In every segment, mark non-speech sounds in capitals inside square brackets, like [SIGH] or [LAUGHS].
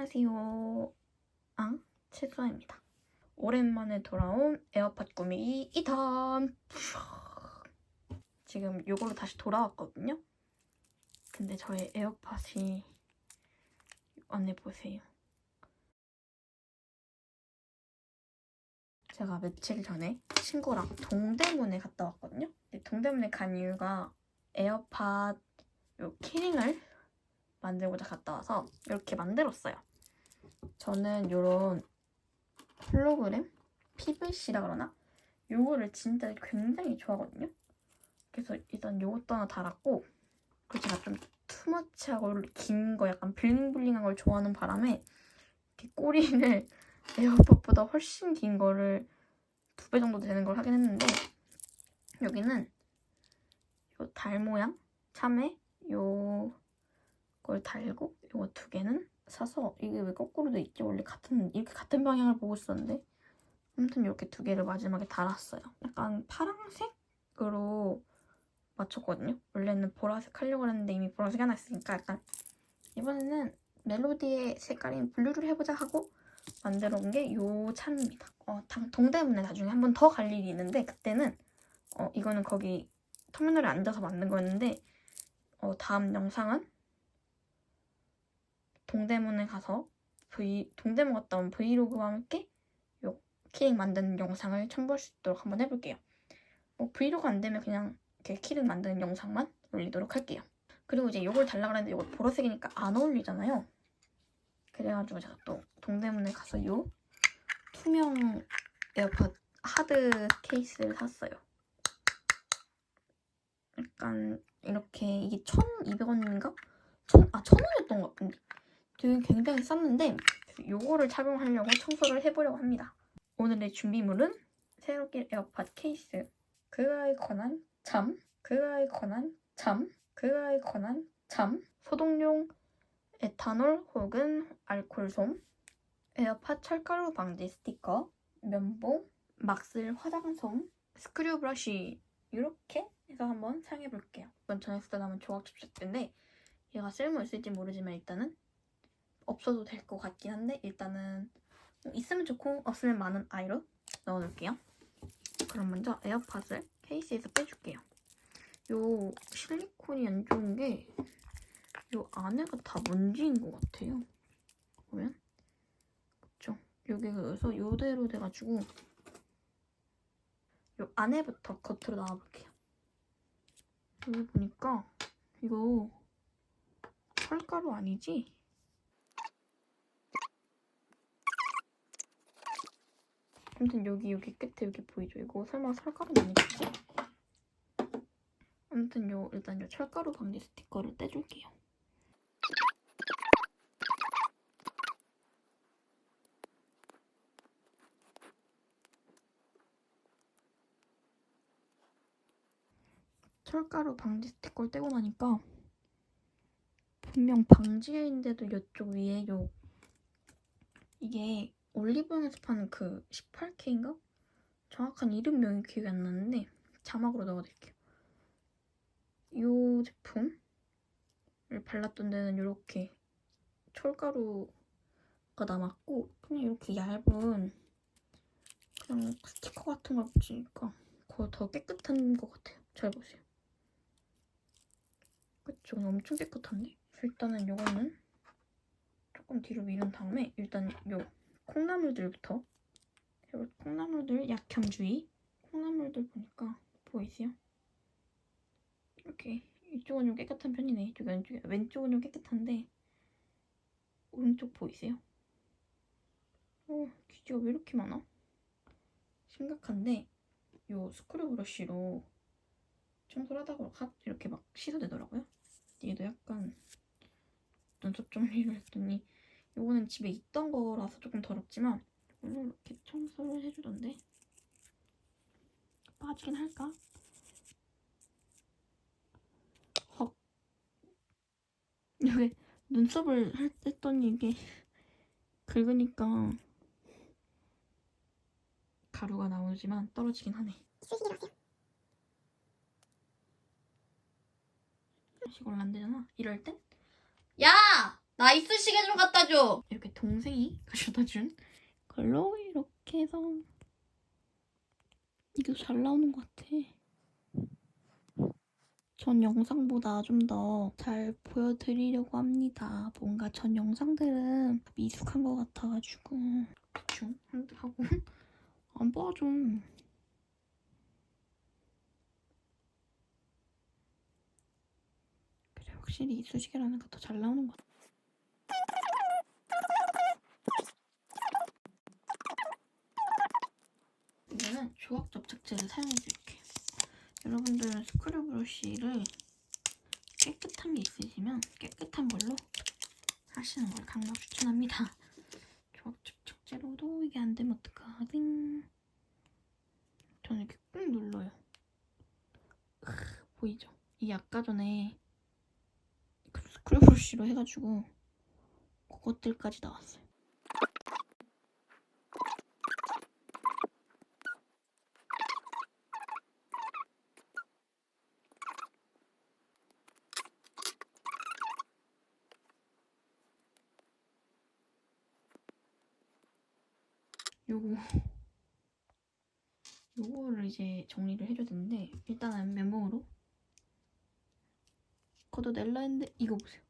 안녕하세요. 앙 채수아입니다. 오랜만에 돌아온 에어팟 꾸미기 2탄. 지금 요걸로 다시 돌아왔거든요. 근데 저의 에어팟이 안내 보세요. 제가 며칠 전에 친구랑 동대문에 갔다 왔거든요. 동대문에 간 이유가 에어팟 요 키링을 만들고자 갔다 와서 이렇게 만들었어요. 저는 요런 홀로그램? PVC라 그러나? 요거를 진짜 굉장히 좋아하거든요. 그래서 일단 요것도 하나 달았고 그리고 제가 좀 투머치하고 긴 거 약간 블링블링한 걸 좋아하는 바람에 이렇게 꼬리를 [LAUGHS] 에어팟보다 훨씬 긴 거를 두 배 정도 되는 걸 하긴 했는데 여기는 요 달 모양 참외 요걸 달고 요거 두 개는 사서 이게 왜 거꾸로 돼 있지? 원래 같은 이렇게 같은 방향을 보고 있었는데 아무튼 이렇게 두 개를 마지막에 달았어요. 약간 파란색으로 맞췄거든요. 원래는 보라색 하려고 했는데 이미 보라색이 하나 있으니까 약간 이번에는 멜로디의 색깔인 블루를 해보자 하고 만들어 온 게 요 찬입니다. 어, 당- 동대문에 나중에 한 번 더 갈 일이 있는데 그때는 어, 이거는 거기 터미널에 앉아서 만든 거였는데 어, 다음 영상은 동대문에 가서 브이, 동대문 갔다 온 브이로그와 함께 요 키링 만드는 영상을 첨부할 수 있도록 한번 해볼게요. 뭐 브이로그 안 되면 그냥 이렇게 키링 만드는 영상만 올리도록 할게요. 그리고 이제 요걸 달라 그랬는데 이거 보라색이니까 안 어울리잖아요. 그래가지고 제가 또 동대문에 가서 요 투명 에어팟 하드 케이스를 샀어요. 약간 이렇게 이게 1,200원인가? 천, 아, 1,000원이었던 것 같은데. 되게 굉장히 쌌는데 요거를 착용하려고 청소를 해보려고 합니다. 오늘의 준비물은 새롭게 에어팟 케이스, 그아에 관한 참, 그아에 관한 참, 그아에 관한 참, 소독용 에탄올 혹은 알콜솜, 에어팟 철가루 방지 스티커, 면봉, 막슬 화장솜, 스크류 브러쉬 이렇게 해서 한번 사용해 볼게요. 이건 전에 쓰다 남은 조각 접착제인데 얘가 쓸모 있을지 모르지만 일단은 없어도 될 것 같긴 한데 일단은 뭐 있으면 좋고 없으면 많은 아이로 넣어놓을게요. 그럼 먼저 에어팟을 케이스에서 빼줄게요. 요 실리콘이 안 좋은 게 요 안에가 다 먼지인 것 같아요. 보면 그쵸? 여기가 그래서 요대로 돼가지고 요 안에부터 겉으로 나와볼게요. 여기 보니까 이거 철가루 아니지? 아무튼 여기 여기 끝에 여기 보이죠? 이거 설마 철가루 아니겠지? 아무튼 요 일단 요 철가루 방지 스티커를 떼줄게요. 철가루 방지 스티커를 떼고 나니까 분명 방지인데도 이쪽 위에 요 이게 올리브영에서 파는 그 18K인가? 정확한 이름명이 기억이 안 나는데 자막으로 넣어드릴게요. 이 제품을 발랐던 데는 이렇게 철가루가 남았고 그냥 이렇게 얇은 그냥 스티커 같은 걸 붙이니까 그거 더 깨끗한 것 같아요. 잘 보세요. 그쵸? 엄청 깨끗한데? 일단은 요거는 조금 뒤로 미룬 다음에 일단 요 콩나물들부터 콩나물들 약혐주의 콩나물들 보니까 보이세요? 이렇게 이쪽은 좀 깨끗한 편이네 이쪽 왼쪽 왼쪽은 좀 깨끗한데 오른쪽 보이세요? 어 기지가 왜 이렇게 많아? 심각한데 요 스크류 브러쉬로 청소를 하다 보니까 이렇게 막 씻어내더라고요 얘도 약간 눈썹 정리를 했더니 요거는 집에 있던 거라서 조금 더럽지만 이걸로 이렇게 청소를 해주던데 빠지긴 할까? 헉 여기 눈썹을 할- 했더니 이게 긁으니까 가루가 나오지만 떨어지긴 하네 쓰시기로 하세요. 이걸로 안 되잖아 이럴 땐 야! 나 이쑤시개 좀 갖다 줘! 이렇게 동생이 가져다 준 걸로 이렇게 해서 이게 잘 나오는 것 같아. 전 영상보다 좀 더 잘 보여드리려고 합니다. 뭔가 전 영상들은 미숙한 것 같아가지고 대충 하고 안 봐줘. 그래 확실히 이쑤시개라는 게 더 잘 나오는 것 같아. 이거는 조각 접착제를 사용해줄게요. 여러분들은 스크류 브러쉬를 깨끗한 게 있으시면 깨끗한 걸로 하시는 걸 강력 추천합니다. 조각 접착제로도 이게 안 되면 어떡하지? 저는 이렇게 꾹 눌러요. 으, 보이죠? 이게 아까 전에 그 스크류 브러쉬로 해가지고 그것들까지 나왔어요. 요거 요거를 이제 정리를 해줘야 되는데 일단은 면봉으로 걷어낼라 했는데 이거 보세요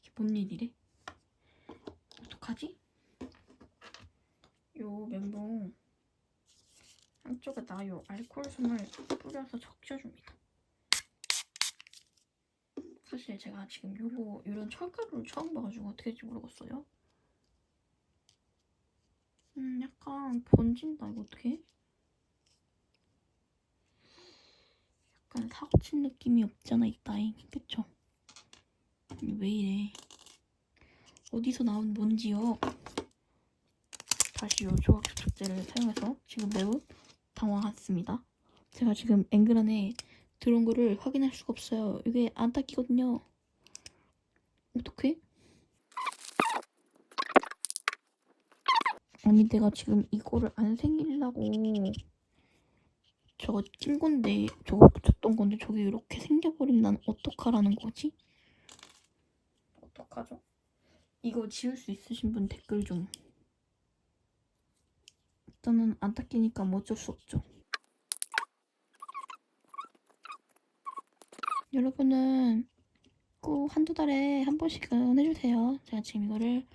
이게 뭔 일이래 어떡하지? 요 면봉 한쪽에다 요 알코올 솜을 뿌려서 적셔줍니다 사실 제가 지금 요거 이런 철가루를 처음 봐가지고 어떻게 될지 모르겠어요 음, 약간 번진다. 이거 어떡해? 약간 사고 친 느낌이 없잖아, 있다잉. 그쵸? 왜 이래? 어디서 나온 뭔지요? 다시 요 조각 접착제를 사용해서 지금 매우 당황했습니다. 제가 지금 앵글 안에 들어온 거를 확인할 수가 없어요. 이게 안 닦이거든요. 어떡해? 아니 내가 지금 이거를 안 생기려고 저거 찐 건데 저거 붙였던 건데 저게 이렇게 생겨버리면 난 어떡하라는 거지? 어떡하죠? 이거 지울 수 있으신 분 댓글 좀 일단은 안 닦이니까 뭐 어쩔 수 없죠 여러분은 꼭 한두 달에 한 번씩은 해주세요 제가 지금 이거를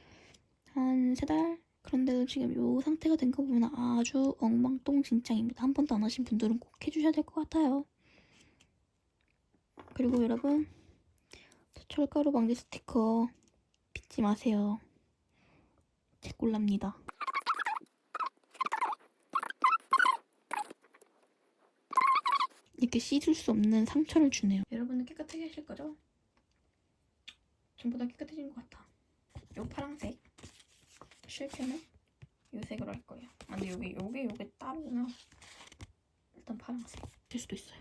한 세 달 그런데도 지금 이 상태가 된 거 보면 아주 엉망똥진창입니다. 한 번도 안 하신 분들은 꼭 해주셔야 될 것 같아요. 그리고 여러분 철가루 방지 스티커 빚지 마세요. 제 꼴납니다. 이렇게 씻을 수 없는 상처를 주네요. 여러분은 깨끗하게 하실 거죠? 전부 다 깨끗해진 것 같아. 요 파란색 실패는 이 색으로 할 거예요. 아, 근데 여기 여기 여기 따로구나. 일단 파란색 될 수도 있어요.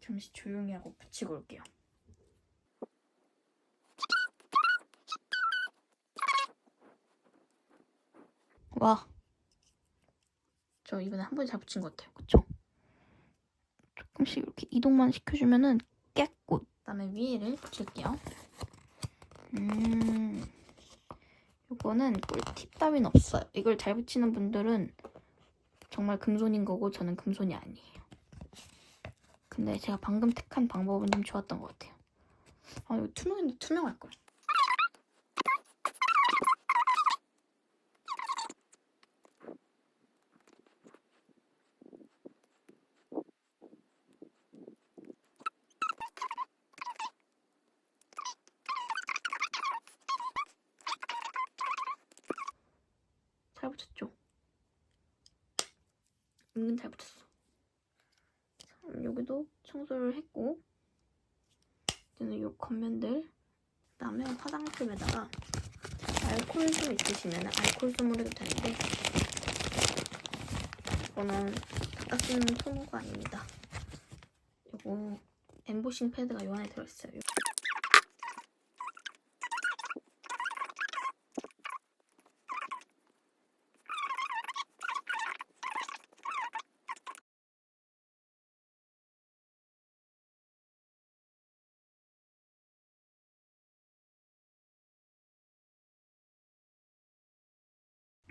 잠시 조용히 하고 붙이고 올게요. 와. 저 이번에 한 번에 잘 붙인 것 같아요. 그쵸? 조금씩 이렇게 이동만 시켜주면은 깨끗. 그 다음에 위에를 붙일게요. 음. 이거는 꿀팁 따윈 없어요. 이걸 잘 붙이는 분들은 정말 금손인 거고 저는 금손이 아니에요. 근데 제가 방금 택한 방법은 좀 좋았던 것 같아요. 아 이거 투명인데 투명할 걸. 붙였죠? 은근 잘 붙였어. 자, 여기도 청소를 했고 이제는 이 겉면들 그다음에 화장품에다가 알코올솜 있으시면 알코올솜으로 해도 되는데 이거는 닦아 쓰는 소모가 아닙니다. 이거 엠보싱 패드가 요 안에 들어있어요.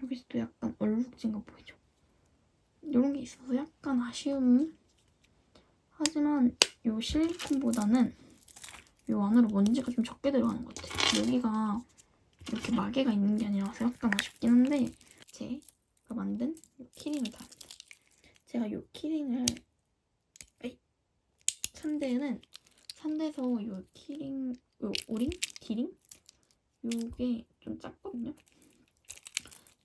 여기서도 약간 얼룩진 거 보이죠? 이런 게 있어서 약간 아쉬움. 하지만 이 실리콘보다는 이 안으로 먼지가 좀 적게 들어가는 것 같아요. 여기가 이렇게 마개가 있는 게 아니라서 약간 아쉽긴 한데 제가 만든 이 키링을 다 제가 이 키링을 에이, 산대는 산대서 이 키링 요 오링? 기링? 요게 좀 작거든요.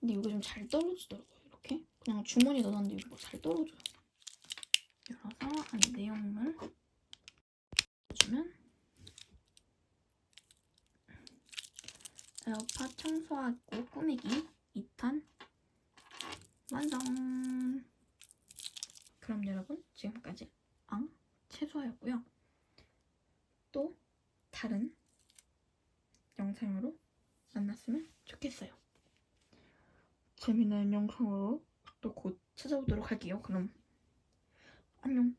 근데 이게 좀 잘 떨어지더라고요. 이렇게 그냥 주머니에 넣었는데 이거 잘 떨어져요. 열어서 안에 내용물 주면 에어팟 청소하고 꾸미기 2탄 완성! 그럼 여러분 지금까지 앙 채소였고요. 또 다른 영상으로 만났으면 좋겠어요. 재미난 영상으로 또 곧 찾아오도록 할게요. 그럼 안녕.